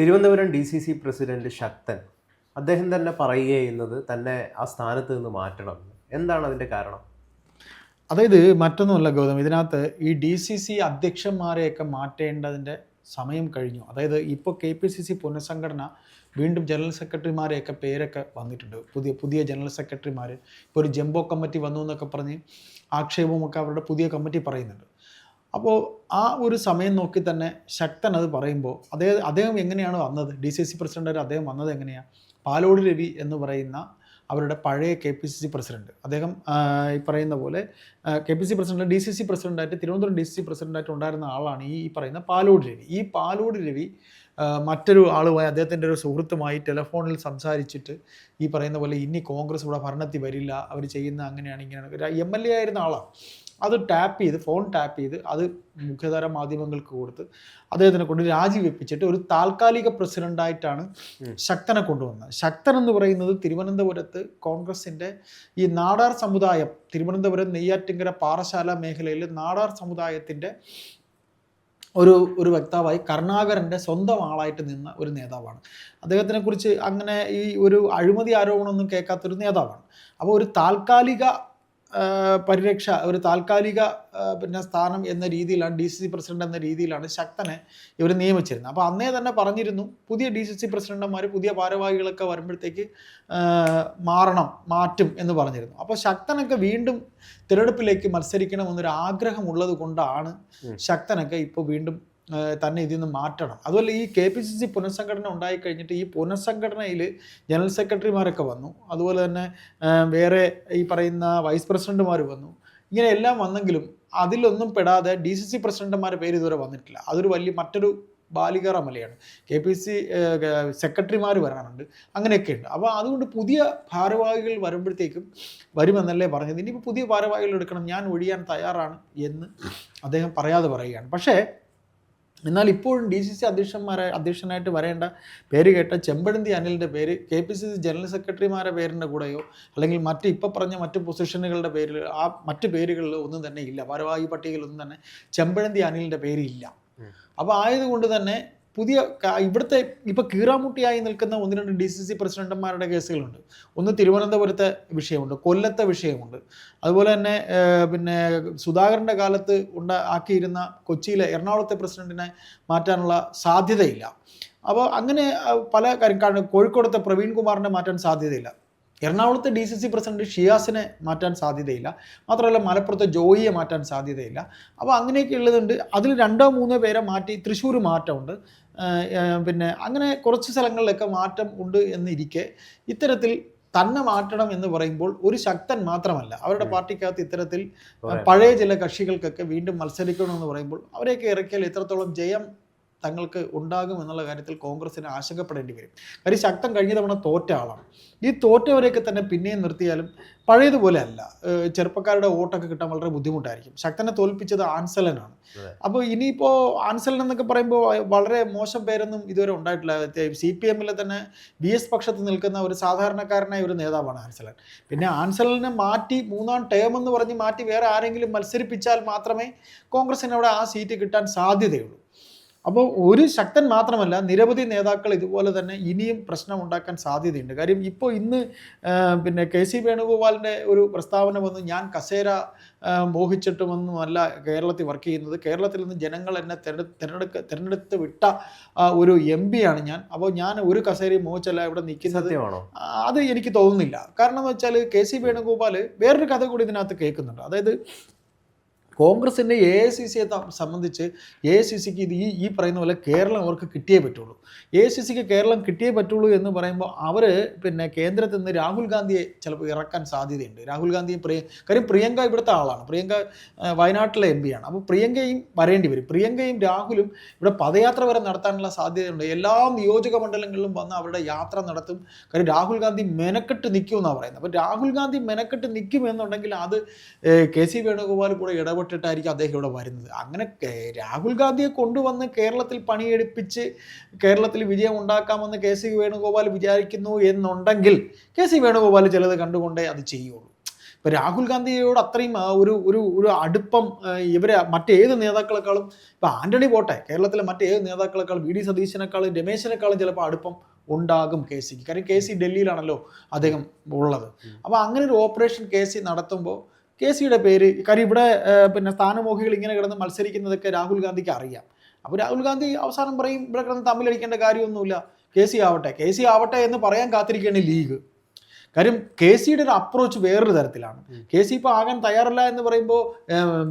Thiruvananthapuram D C C president Sakthan അദ്ദേഹം തന്നെ പറയുക ചെയ്യുന്നത് തന്നെ ആ സ്ഥാനത്ത് നിന്ന് മാറ്റണം. എന്താണ് അതിന്റെ കാരണം? അതായത് മറ്റൊന്നുമല്ല ഗൗതം ഇതിനകത്ത് ഈ ഡി സി സി അധ്യക്ഷന്മാരെയൊക്കെ മാറ്റേണ്ടതിന്റെ സമയം കഴിഞ്ഞു. അതായത് ഇപ്പോൾ കെ പി സി സി പുനഃസംഘടന വീണ്ടും ജനറൽ സെക്രട്ടറിമാരെയൊക്കെ പേരൊക്കെ വന്നിട്ടുണ്ട്. പുതിയ പുതിയ ജനറൽ സെക്രട്ടറിമാർ ഇപ്പോൾ ഒരു ജംബോ കമ്മിറ്റി വന്നു എന്നൊക്കെ പറഞ്ഞ് ആക്ഷേപമൊക്കെ അവരുടെ പുതിയ കമ്മിറ്റി പറയുന്നുണ്ട്. അപ്പോൾ ആ ഒരു സമയം നോക്കി തന്നെ ശക്തൻ അത് പറയുമ്പോൾ അദ്ദേഹം അദ്ദേഹം എങ്ങനെയാണ് വന്നത്? ഡി സി സി പ്രസിഡന്റായിട്ട് അദ്ദേഹം വന്നത് എങ്ങനെയാണ് പാലോട് രവി എന്ന് പറയുന്ന അവരുടെ പഴയ K P C C president അദ്ദേഹം ഈ പറയുന്ന പോലെ K P C president D C C പ്രസിഡന്റായിട്ട് Thiruvananthapuram D C C പ്രസിഡന്റായിട്ട് ഉണ്ടായിരുന്ന ആളാണ് ഈ പറയുന്ന പാലോട് രവി. ഈ പാലോട് രവി മറ്റൊരു ആളുമായി അദ്ദേഹത്തിന്റെ ഒരു സുഹൃത്തുമായി ടെലിഫോണിൽ സംസാരിച്ചിട്ട് ഈ പറയുന്ന പോലെ ഇനി കോൺഗ്രസ് ഇവിടെ ഭരണത്തിൽ വരില്ല. അവർ ചെയ്യുന്ന അങ്ങനെയാണ് ഇങ്ങനെയാണ്. എം എൽ എ ആയിരുന്ന ആളാണ്. അത് ടാപ്പ് ചെയ്ത് ഫോൺ ടാപ്പ് ചെയ്ത് അത് മുഖ്യധാര മാധ്യമങ്ങൾക്ക് കൊടുത്ത് അദ്ദേഹത്തിനെ കൊണ്ട് രാജിവെപ്പിച്ചിട്ട് ഒരു താൽക്കാലിക പ്രസിഡന്റായിട്ടാണ്. ശക്തനെ കൊണ്ടുവന്നത്. ശക്തൻ എന്ന് പറയുന്നത് തിരുവനന്തപുരത്ത് കോൺഗ്രസിന്റെ ഈ നാടാർ സമുദായം തിരുവനന്തപുരം നെയ്യാറ്റിങ്കര പാറശാല മേഖലയിൽ നാടാർ സമുദായത്തിന്റെ ഒരു ഒരു വക്താവായി കരുണാകരന്റെ സ്വന്തം ആളായിട്ട് നിന്ന ഒരു നേതാവാണ്. അദ്ദേഹത്തിനെ കുറിച്ച് അങ്ങനെ ഈ ഒരു അഴിമതി ആരോപണമൊന്നും കേൾക്കാത്തൊരു നേതാവാണ്. അപ്പോൾ ഒരു താൽക്കാലിക പരിരക്ഷ ഒരു താൽക്കാലിക പിന്നെ സ്ഥാനം എന്ന രീതിയിലാണ് ഡി സി സി പ്രസിഡന്റ് എന്ന രീതിയിലാണ് ശക്തനെ ഇവർ നിയമിച്ചിരുന്നത് അപ്പോൾ അന്നേ തന്നെ പറഞ്ഞിരുന്നു പുതിയ ഡി സി സി പ്രസിഡന്റുമാർ പുതിയ ഭാരവാഹികളൊക്കെ വരുമ്പോഴത്തേക്ക് മാറണം മാറ്റും എന്ന് പറഞ്ഞിരുന്നു അപ്പോൾ ശക്തനൊക്കെ വീണ്ടും തിരഞ്ഞെടുപ്പിലേക്ക് മത്സരിക്കണമെന്നൊരു ആഗ്രഹമുള്ളത് കൊണ്ടാണ്. ശക്തനൊക്കെ ഇപ്പോൾ വീണ്ടും തന്നെ ഇതിൽ നിന്ന് മാറ്റണം. അതുപോലെ ഈ കെ പി സി സി പുനഃസംഘടന ഉണ്ടായിക്കഴിഞ്ഞിട്ട് ഈ പുനഃസംഘടനയിൽ ജനറൽ സെക്രട്ടറിമാരൊക്കെ വന്നു. അതുപോലെ തന്നെ വേറെ ഈ പറയുന്ന വൈസ് പ്രസിഡന്റുമാർ വന്നു. ഇങ്ങനെ എല്ലാം വന്നെങ്കിലും അതിലൊന്നും പെടാതെ ഡി സി സി പ്രസിഡന്റുമാരുടെ പേര് ഇതുവരെ വന്നിട്ടില്ല. അതൊരു വലിയ മറ്റൊരു ബാലിക റമലയാണ് കെ പി സി സെക്രട്ടറിമാർ വരാനുണ്ട്. അങ്ങനെയൊക്കെ ഉണ്ട്. അപ്പോൾ അതുകൊണ്ട് പുതിയ ഭാരവാഹികൾ വരുമ്പോഴത്തേക്കും വരുമെന്നല്ലേ പറഞ്ഞത്. ഇനിയിപ്പോൾ പുതിയ ഭാരവാഹികൾ എടുക്കണം. ഞാൻ ഒഴിയാൻ തയ്യാറാണ് എന്ന് അദ്ദേഹം പറയാതെ പറയുകയാണ്. പക്ഷേ എന്നാൽ ഇപ്പോഴും ഡി സി സി അധ്യക്ഷന്മാരെ അധ്യക്ഷനായിട്ട് വരേണ്ട പേര് കേട്ട ചെമ്പഴന്തി അനിലിന്റെ പേര് K P C C general സെക്രട്ടറിമാരുടെ പേരിന്റെ കൂടെയോ അല്ലെങ്കിൽ മറ്റ് ഇപ്പോൾ പറഞ്ഞ മറ്റ് പൊസിഷനുകളുടെ പേരിൽ ആ മറ്റ് പേരുകളിൽ ഒന്നും തന്നെ ഇല്ല ഭാരവാഹി പട്ടികയിലൊന്നും തന്നെ ചെമ്പഴന്തി അനിലിന്റെ പേര് ഇല്ല. അപ്പോൾ ആയതുകൊണ്ട് തന്നെ പുതിയ ഇവിടുത്തെ ഇപ്പോൾ കീറാമുട്ടിയായി നിൽക്കുന്ന ഒന്ന് രണ്ട് ഡി സി സി പ്രസിഡന്റുമാരുടെ കേസുകളുണ്ട്. ഒന്ന് തിരുവനന്തപുരത്തെ വിഷയമുണ്ട് കൊല്ലത്തെ വിഷയമുണ്ട്. അതുപോലെ തന്നെ പിന്നെ സുധാകരന്റെ കാലത്ത് ഉണ്ട ആക്കിയിരുന്ന കൊച്ചിയിലെ എറണാകുളത്തെ പ്രസിഡന്റിനെ മാറ്റാനുള്ള സാധ്യതയില്ല. അപ്പോൾ അങ്ങനെ പല കാര്യം കാരണം കോഴിക്കോടത്തെ പ്രവീൺ കുമാറിനെ മാറ്റാൻ സാധ്യതയില്ല. എറണാകുളത്തെ ഡി സി സി പ്രസിഡന്റ് ഷിയാസിനെ മാറ്റാൻ സാധ്യതയില്ല. മാത്രമല്ല മലപ്പുറത്തെ ജോയിയെ മാറ്റാൻ സാധ്യതയില്ല. അപ്പോൾ അങ്ങനെയൊക്കെ ഉള്ളതുണ്ട്. അതിൽ രണ്ടോ മൂന്നോ പേരെ മാറ്റി തൃശ്ശൂർ മാറ്റമുണ്ട്. പിന്നെ അങ്ങനെ കുറച്ച് സ്ഥലങ്ങളിലൊക്കെ മാറ്റം ഉണ്ട് എന്നിരിക്കെ. ഇത്തരത്തിൽ തന്നെ മാറ്റണം എന്ന് പറയുമ്പോൾ ഒരു ശക്തൻ മാത്രമല്ല. അവരുടെ. പാർട്ടിക്കകത്ത് ഇത്തരത്തിൽ. പഴയ ചില കക്ഷികൾക്കൊക്കെ വീണ്ടും മത്സരിക്കണമെന്ന് പറയുമ്പോൾ അവരെയൊക്കെ ഇറക്കിയാൽ എത്രത്തോളം ജയം തങ്ങൾക്ക് ഉണ്ടാകും എന്നുള്ള കാര്യത്തിൽ കോൺഗ്രസിന് ആശങ്കപ്പെടേണ്ടി വരും. കാര്യം ശക്തം കഴിഞ്ഞ തവണ തോറ്റ ആളാണ് ഈ തോറ്റവരെയൊക്കെ തന്നെ പിന്നെയും നിർത്തിയാലും പഴയതുപോലെ അല്ല. ചെറുപ്പക്കാരുടെ വോട്ടൊക്കെ കിട്ടാൻ വളരെ ബുദ്ധിമുട്ടായിരിക്കും. ശക്തനെ തോൽപ്പിച്ചത് ആൻസലനാണ്. അപ്പോൾ ഇനിയിപ്പോൾ ആൻസലൻ എന്നൊക്കെ പറയുമ്പോൾ വളരെ മോശം പേരൊന്നും ഇതുവരെ ഉണ്ടായിട്ടില്ല. സി പി എമ്മിലെ തന്നെ ബി എസ് പക്ഷത്ത് നിൽക്കുന്ന ഒരു സാധാരണക്കാരനായ ഒരു നേതാവാണ് ആൻസലൻ. പിന്നെ ആൻസലനെ മാറ്റി മൂന്നാം ടേം എന്ന് പറഞ്ഞ് മാറ്റി വേറെ ആരെങ്കിലും മത്സരിപ്പിച്ചാൽ മാത്രമേ കോൺഗ്രസിന് അവിടെ ആ സീറ്റ് കിട്ടാൻ സാധ്യതയുള്ളൂ. അപ്പോൾ ഒരു ശക്തൻ മാത്രമല്ല നിരവധി നേതാക്കൾ ഇതുപോലെ തന്നെ ഇനിയും പ്രശ്നം ഉണ്ടാക്കാൻ സാധ്യതയുണ്ട്. കാര്യം ഇപ്പോൾ ഇന്ന് പിന്നെ കെ സി വേണുഗോപാലിന്റെ ഒരു പ്രസ്താവന വന്ന് ഞാൻ കസേര മോഹിച്ചിട്ടുമൊന്നുമല്ല കേരളത്തിൽ വർക്ക് ചെയ്യുന്നത്. കേരളത്തിൽ നിന്ന് ജനങ്ങൾ എന്നെ തെരഞ്ഞെ തിരഞ്ഞെടുക്ക തിരഞ്ഞെടുത്ത് വിട്ട ഒരു എം ആണ് ഞാൻ. അപ്പോൾ ഞാൻ ഒരു കസേരയും മോഹിച്ചല്ല ഇവിടെ നിൽക്കുന്നത്. സത്യമാണോ? അത് എനിക്ക് തോന്നുന്നില്ല. കാരണം എന്ന് വെച്ചാൽ കെ സി വേണുഗോപാൽ വേറൊരു കഥ കൂടി ഇതിനകത്ത് കേൾക്കുന്നുണ്ട്. അതായത് കോൺഗ്രസിന്റെ എ ഐ സി സിയെ സംബന്ധിച്ച് എ ഐ സി സിക്ക് ഇത് ഈ ഈ പറയുന്ന പോലെ കേരളം അവർക്ക് കിട്ടിയേ പറ്റുള്ളൂ. എ ഐ സി സിക്ക് കേരളം കിട്ടിയേ പറ്റുള്ളൂ എന്ന് പറയുമ്പോൾ അവർ പിന്നെ കേന്ദ്രത്തിൽ നിന്ന് രാഹുൽ ഗാന്ധിയെ ചിലപ്പോൾ ഇറക്കാൻ സാധ്യതയുണ്ട്. രാഹുൽ ഗാന്ധിയും പ്രിയ കാര്യം പ്രിയങ്ക ഇവിടുത്തെ ആളാണ്. പ്രിയങ്ക വയനാട്ടിലെ എം പിയാണ്. അപ്പോൾ പ്രിയങ്കയും വരേണ്ടി വരും. പ്രിയങ്കയും രാഹുലും ഇവിടെ പദയാത്ര വരെ നടത്താനുള്ള സാധ്യതയുണ്ട്. എല്ലാ നിയോജക മണ്ഡലങ്ങളിലും വന്ന് അവരുടെ യാത്ര നടത്തും. കാര്യം രാഹുൽ ഗാന്ധി മെനക്കെട്ട് നിൽക്കുമെന്നാണ് പറയുന്നത്. അപ്പോൾ രാഹുൽ ഗാന്ധി മെനക്കെട്ട് നിൽക്കും എന്നുണ്ടെങ്കിൽ അത് കെ സി വേണുഗോപാൽ കൂടെ ഇടപെട്ടിട്ടായിരിക്കും അദ്ദേഹം ഇവിടെ വരുന്നത്. അങ്ങനെ രാഹുൽ ഗാന്ധിയെ കൊണ്ടുവന്ന് കേരളത്തിൽ പണിയെടുപ്പിച്ച് കേരളത്തിൽ വിജയം ഉണ്ടാക്കാമെന്ന് കെ സി വേണുഗോപാൽ വിചാരിക്കുന്നു എന്നുണ്ടെങ്കിൽ കെ സി വേണുഗോപാൽ ചിലത് കണ്ടുകൊണ്ടേ അത് ചെയ്യുള്ളൂ. ഇപ്പൊ രാഹുൽ ഗാന്ധിയോട് അത്രയും ഒരു ഒരു ഒരു അടുപ്പം ഇവരെ മറ്റേത് നേതാക്കളെക്കാളും ഇപ്പൊ ആന്റണി പോട്ടെ കേരളത്തിലെ മറ്റേത് നേതാക്കളെക്കാളും വി ഡി സതീശനെക്കാളും രമേശിനേക്കാളും ചിലപ്പോൾ അടുപ്പം ഉണ്ടാകും കെ സിക്ക്. കാര്യം കെ സി ഡൽഹിയിലാണല്ലോ അദ്ദേഹം ഉള്ളത്. അപ്പോൾ അങ്ങനെ ഒരു ഓപ്പറേഷൻ കെ സി നടത്തുമ്പോൾ കെ സിയുടെ പേര് കാര്യം ഇവിടെ പിന്നെ സ്ഥാനമോഹികൾ ഇങ്ങനെ കിടന്ന് മത്സരിക്കുന്നതൊക്കെ രാഹുൽ ഗാന്ധിക്ക് അറിയാം. അപ്പോൾ രാഹുൽ ഗാന്ധി അവസാനം പറയും ഇവിടെ കിടന്ന് തമ്മിലടിക്കേണ്ട കാര്യമൊന്നുമില്ല. കെ സി ആവട്ടെ കെ സി ആവട്ടെ എന്ന് പറയാൻ കാത്തിരിക്കുകയാണ് ലീഗ്. കാര്യം കെ സിയുടെ ഒരു അപ്രോച്ച് വേറൊരു തരത്തിലാണ്. കെ സി ഇപ്പോൾ ആകാൻ തയ്യാറല്ല എന്ന് പറയുമ്പോൾ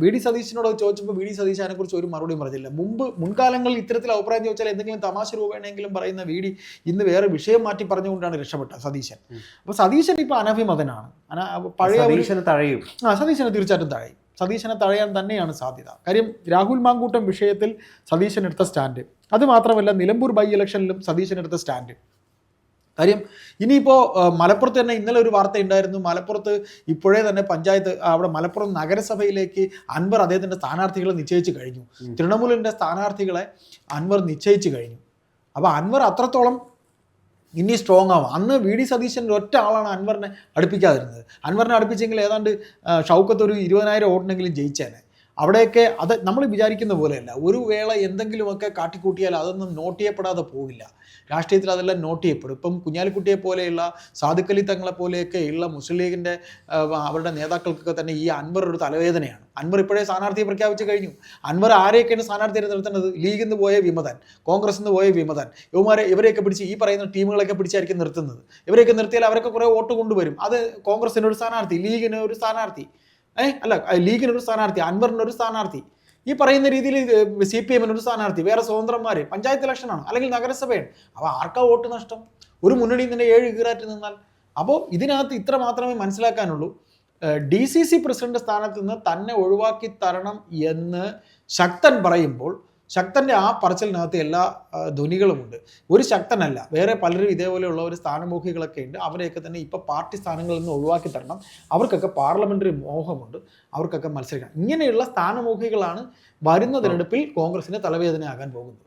വി ഡി സതീശനോട് ചോദിച്ചപ്പോൾ വി ഡി സതീശ് അതിനെക്കുറിച്ച് ഒരു മറുപടിയും പറഞ്ഞില്ല. മുമ്പ് മുൻകാലങ്ങളിൽ ഇത്തരത്തിൽ അഭിപ്രായം ചോദിച്ചാൽ എന്തെങ്കിലും തമാശ രൂപേണെങ്കിലും പറയുന്ന വി ഡി ഇന്ന് വേറെ വിഷയം മാറ്റി പറഞ്ഞുകൊണ്ടാണ് രക്ഷപ്പെട്ടത് സതീശൻ. അപ്പോൾ സതീശൻ ഇപ്പോൾ അനഭിമതനാണ്. അന പഴയ സതീശനെ സതീശന് തഴയും. ആ സതീശനെ തീർച്ചയായിട്ടും തഴയും. സതീശനെ തഴയാൻ തന്നെയാണ് സാധ്യത. കാര്യം രാഹുൽ മാങ്കൂട്ടം വിഷയത്തിൽ സതീശൻ എടുത്ത സ്റ്റാൻഡ്. അതുമാത്രമല്ല നിലമ്പൂർ ബൈ ഇലക്ഷനിലും സതീശൻ എടുത്ത സ്റ്റാൻഡ്. കാര്യം ഇനിയിപ്പോൾ മലപ്പുറത്ത് തന്നെ ഇന്നലെ ഒരു വാർത്ത ഉണ്ടായിരുന്നു. മലപ്പുറത്ത് ഇപ്പോഴേ തന്നെ പഞ്ചായത്ത് അവിടെ മലപ്പുറം നഗരസഭയിലേക്ക് അൻവർ അദ്ദേഹത്തിന്റെ സ്ഥാനാർത്ഥികളെ നിശ്ചയിച്ചു കഴിഞ്ഞു. തൃണമൂലിന്റെ സ്ഥാനാർത്ഥികളെ അൻവർ നിശ്ചയിച്ചു കഴിഞ്ഞു. അപ്പോൾ അൻവർ അത്രത്തോളം ഇനി സ്ട്രോങ് ആവും. അന്ന് വി ഡി സതീശൻ ഒറ്റ ആളാണ് അൻവറിനെ അടുപ്പിക്കാതിരുന്നത്. അൻവറിനെ അടുപ്പിച്ചെങ്കിൽ ഏതാണ്ട് ഷൗക്കത്ത് ഒരു ഇരുപതിനായിരം വോട്ടിനെങ്കിലും ജയിച്ചേനെ. അവിടെയൊക്കെ അത് നമ്മൾ വിചാരിക്കുന്ന പോലെയല്ല. ഒരു വേള എന്തെങ്കിലുമൊക്കെ കാട്ടിക്കൂട്ടിയാൽ അതൊന്നും നോട്ട് ചെയ്യപ്പെടാതെ പോകില്ല രാഷ്ട്രീയത്തിൽ അതെല്ലാം നോട്ട് ചെയ്യപ്പെടും. ഇപ്പം കുഞ്ഞാലിക്കുട്ടിയെ പോലെയുള്ള സാധുക്കലി തങ്ങളെ പോലെയൊക്കെ ഉള്ള മുസ്ലിം ലീഗിന്റെ അവരുടെ നേതാക്കൾക്കൊക്കെ തന്നെ ഈ അൻവർ ഒരു തലവേദനയാണ്. അൻവർ ഇപ്പോഴേ സ്ഥാനാർത്ഥിയെ പ്രഖ്യാപിച്ചു കഴിഞ്ഞു. അൻവർ ആരെയൊക്കെയാണ് സ്ഥാനാർത്ഥിയെ നിർത്തുന്നത് ലീഗിൽ നിന്ന് പോയ വിമതൻ കോൺഗ്രസ് നിന്ന് പോയ വിമതൻ. ഇവമാരെ ഇവരെയൊക്കെ പിടിച്ച് ഈ പറയുന്ന ടീമുകളൊക്കെ പിടിച്ചായിരിക്കും നിർത്തുന്നത്. ഇവരെയൊക്കെ നിർത്തിയാൽ അവരൊക്കെ കുറേ വോട്ട് കൊണ്ടുവരും. അത് കോൺഗ്രസിന് ഒരു സ്ഥാനാർത്ഥി ലീഗിന് ഒരു സ്ഥാനാർത്ഥി. അല്ല ലീഗിന് ഒരു സ്ഥാനാർത്ഥി അൻവറിന് ഒരു സ്ഥാനാർത്ഥി. ഈ പറയുന്ന രീതിയിൽ സി പി എമ്മിന് ഒരു സ്ഥാനാർത്ഥി വേറെ സ്വതന്ത്രന്മാർ പഞ്ചായത്ത് ഇലക്ഷനാണ് അല്ലെങ്കിൽ നഗരസഭയാണ്. അപ്പോൾ ആർക്കാ വോട്ട് നഷ്ടം? ഒരു മുന്നണിയിൽ തന്നെ ഏഴ് കീറാറ്റ് നിന്നാൽ. അപ്പോൾ ഇതിനകത്ത് ഇത്ര മാത്രമേ മനസ്സിലാക്കാനുള്ളൂ. ഡി സി സി പ്രസിഡന്റ് സ്ഥാനത്ത് നിന്ന് തന്നെ ഒഴിവാക്കി തരണം എന്ന് ശക്തൻ പറയുമ്പോൾ ശക്തന്റെ ആ പറച്ചിലിനകത്ത് എല്ലാ ധ്വനികളുമുണ്ട് ഒരു ശക്തനല്ല വേറെ പലരും ഇതേപോലെയുള്ള ഒരു സ്ഥാനമോഹികളൊക്കെ ഉണ്ട്. അവരെയൊക്കെ തന്നെ ഇപ്പോൾ പാർട്ടി സ്ഥാനങ്ങളിൽ നിന്ന് ഒഴിവാക്കി തരണം. അവർക്കൊക്കെ പാർലമെന്ററി മോഹമുണ്ട്. അവർക്കൊക്കെ മത്സരിക്കണം. ഇങ്ങനെയുള്ള സ്ഥാനമോഹികളാണ് വരുന്ന തിരഞ്ഞെടുപ്പിൽ കോൺഗ്രസിന് തലവേദനയാകാൻ പോകുന്നത്.